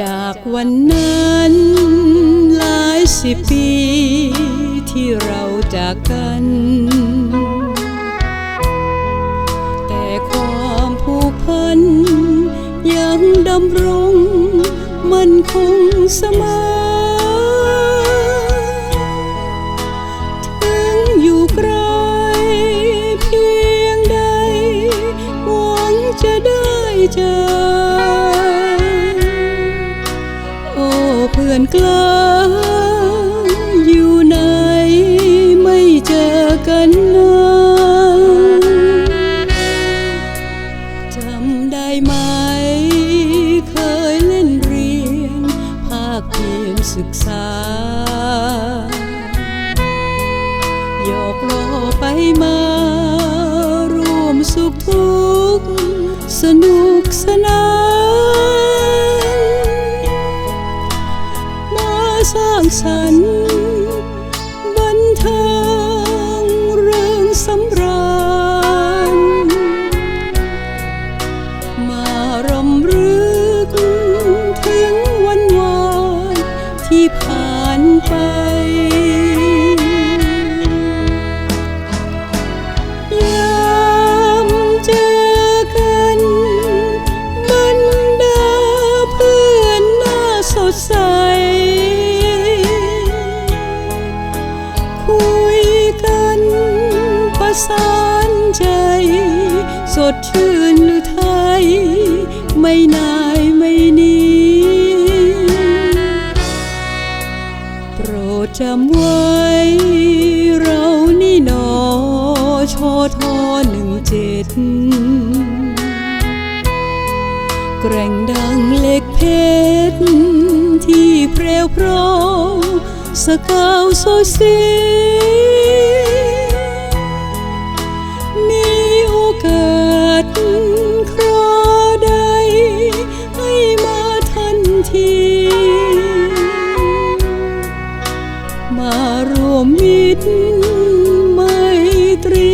จากวันนั้นหลายสิบปีที่เราจากกัน แต่ความผูกพันยังดำรงมันคงเสมอ เพื่อนกลางอยู่ไหนไม่เจอกันนานจำได้ไหม เคยเล่นเรียน ภาคเพียนศึกษาหยอกล้อไปมาร่วมสุขทุกข์สนุกสนาน สร้างสรรค์บันเทิงเรื่องสำราญ มารำลึกถึงวันวานที่ผ่านไป ดชื่นหรือไทย ไม่นายไม่นีโปรดจำไว้ เรานี่หนอชอทอหนึ่งเจ็ดแกร่งดังเหล็กเพชร ที่เปรียวพราสกาวโซสีมี คราใดให้มาทันที มารวมมิตรไมตรี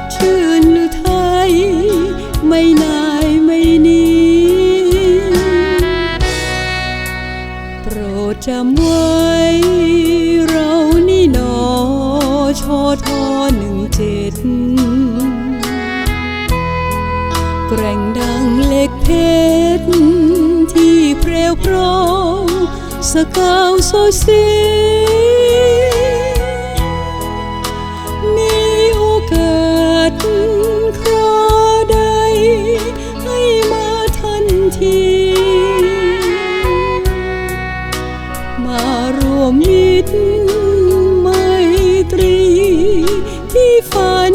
ดชื่นหรือไทย ไม่นายไม่นีโปรดจำไว้ เรานี่หนอชอทอหนึ่งเจ็ดแกร่งดังเล็กเพชร ที่เปรียวพราสกาวโซสีมี คราใด ให้มาทันที มารวมมิตรไมตรีที่ฝัน